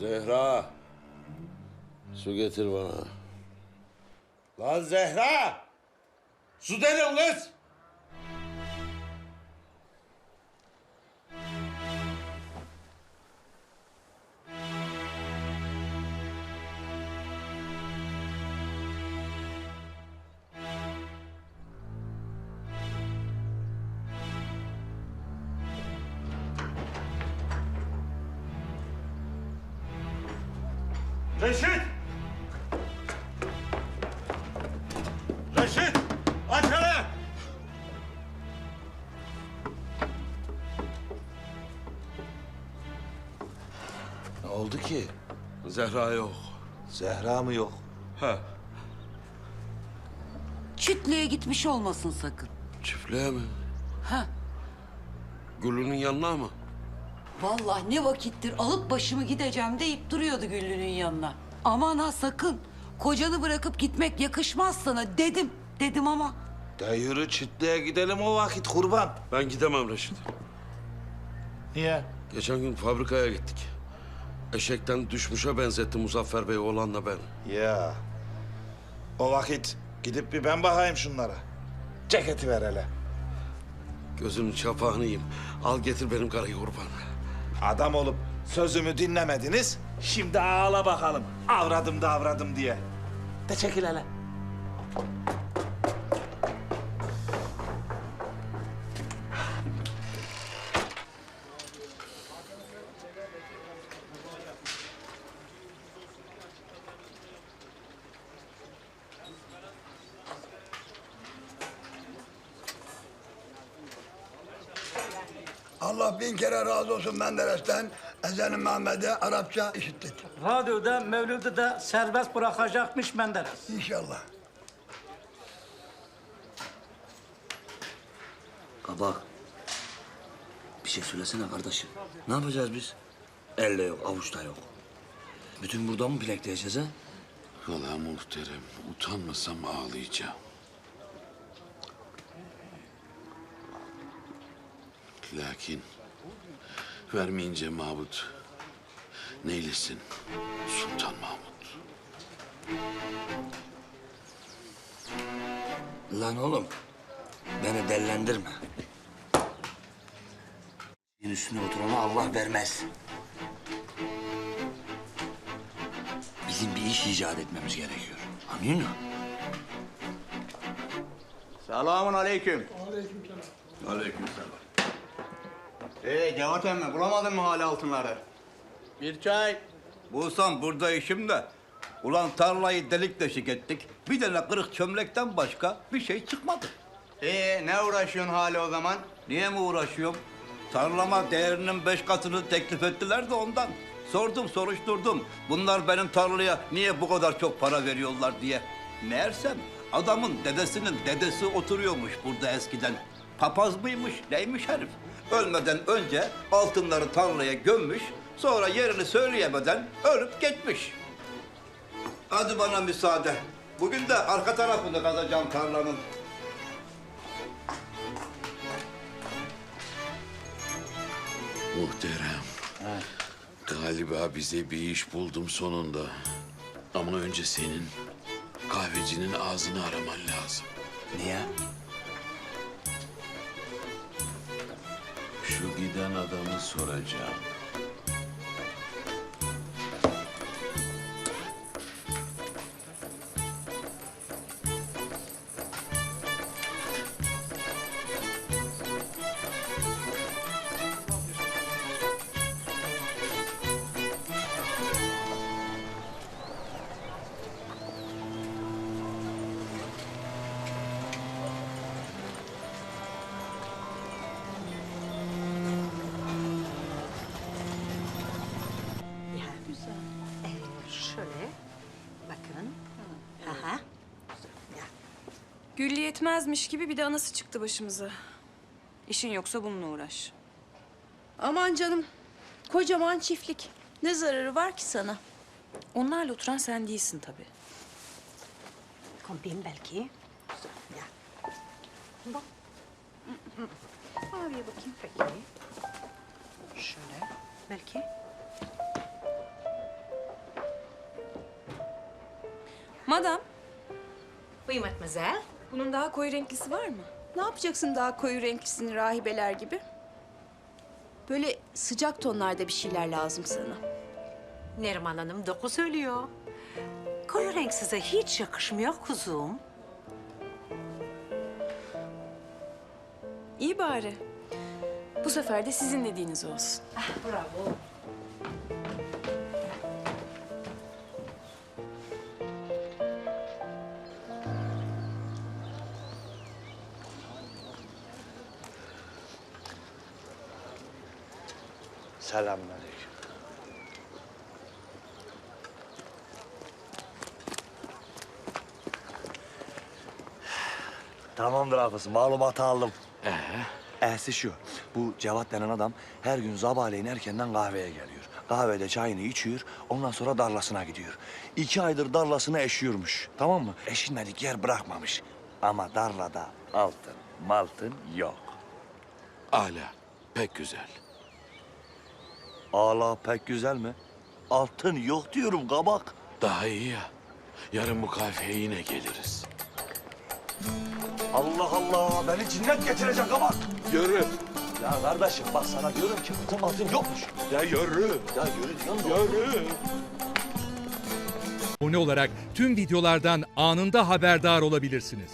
Zehra. Su getir bana. Lan Zehra! Su dedim kız! Reşit! Reşit! Aç hele! Ne oldu ki? Zehra yok. Zehra mı yok? Ha, Çiftliğe gitmiş olmasın sakın. çiftliğe mi? Ha, Gülünün yanına mı? Vallahi ne vakittir alıp başımı gideceğim deyip duruyordu Güllü'nün yanına. Aman ha sakın. Kocanı bırakıp gitmek yakışmaz sana dedim. Dedim ama De yürü çiftliğe gidelim o vakit kurban. Ben gidemem Reşit. Niye? Geçen gün fabrikaya gittik. Eşekten düşmüşe benzetti Muzaffer Bey oğlanla ben. Ya. O vakit gidip bir ben bakayım şunlara. Ceketi ver hele. Gözünün çapağını yiyeyim. Al getir benim karıyı kurban. Adam olup sözümü dinlemediniz. Şimdi ağla bakalım. Avradım da avradım diye. De çekil hele. Allah bin kere razı olsun Menderes'ten. Ezan-ı Mehmet'e Arapça işittik. Radyoda, Mevlüt'ü de serbest bırakacakmış Menderes. İnşallah. Kabak. Bir şey söylesene kardeşim. Ne yapacağız biz? Elle yok, avuçta yok. Bütün burada mı bilekleyeceğiz ha? Vallahi muhterem, utanmasam ağlayacağım. Lakin vermeyince Mahmut neylesin Sultan Mahmut. Lan oğlum, beni dellendirme. Yin üstüne oturana Allah vermez. Bizim bir iş icat etmemiz gerekiyor. Anlıyor musun? Selamun aleyküm. Aleykümselam. Ee Cevat emmi bulamadın mı hala altınları? Bir çay. Bulsam burada işim de. Ulan tarlayı delik deşik ettik. Bir tane kırık çömlekten başka bir şey çıkmadı. Ee ne uğraşıyorsun hala o zaman? Niye mi uğraşıyorum? Tarlama değerinin beş katını teklif ettiler de ondan. Sordum, soruşturdum. Bunlar benim tarlaya niye bu kadar çok para veriyorlar diye. Meğersem adamın dedesinin dedesi oturuyormuş burada eskiden. Papaz mıymış, neymiş herif? Ölmeden önce altınları tarlaya gömmüş, sonra yerini söyleyemeden ölüp gitmiş. Hadi bana müsaade. Bugün de arka tarafını kazacağım tarlanın. Muhterem. Galiba bize bir iş buldum sonunda. Ama önce senin kahvecinin ağzını araman lazım. Niye? Şu giden adamı soracağım. Şöyle bakın. Aha. Ya. Güllü yetmezmiş gibi bir de anası çıktı başımıza. İşin yoksa bununla uğraş. Aman canım. Kocaman çiftlik. Ne zararı var ki sana? Onlarla oturan sen değilsin tabii. Kombin belki. Ya. Bak. Abiye bakayım peki. Şöyle. Belki. Madam, Oui mademoiselle. bunun daha koyu renklisi var mı? Ne yapacaksın daha koyu renklisini rahibeler gibi? Böyle sıcak tonlarda bir şeyler lazım sana. Neriman Hanım doku söylüyor. Koyu renk size hiç yakışmıyor kuzum. İyi bari. Bu sefer de sizin dediğiniz olsun. Bravo. Selamünaleyküm. Tamamdır hafız. Malumatı aldım. Ee? Ehsi şu. Bu Cevat denen adam her gün sabahleyin erkenden kahveye geliyor. Kahvede çayını içiyor, ondan sonra darlasına gidiyor. İki aydır darlasını eşiyormuş, tamam mı? Eşinmedik yer bırakmamış. Ama darlada altın, maltın yok. Ala, pek güzel. Ala pek güzel mi? Altın yok diyorum kabak. Daha iyi ya. Yarın bu kahveye yine geliriz. Allah Allah, beni cinnet getirecek kabak. Yürü. Ya kardeşim bak sana diyorum ki altın altın yokmuş. Ya yürü. Ya yürü diyorum da. Yürü. Abone olarak tüm videolardan anında haberdar olabilirsiniz.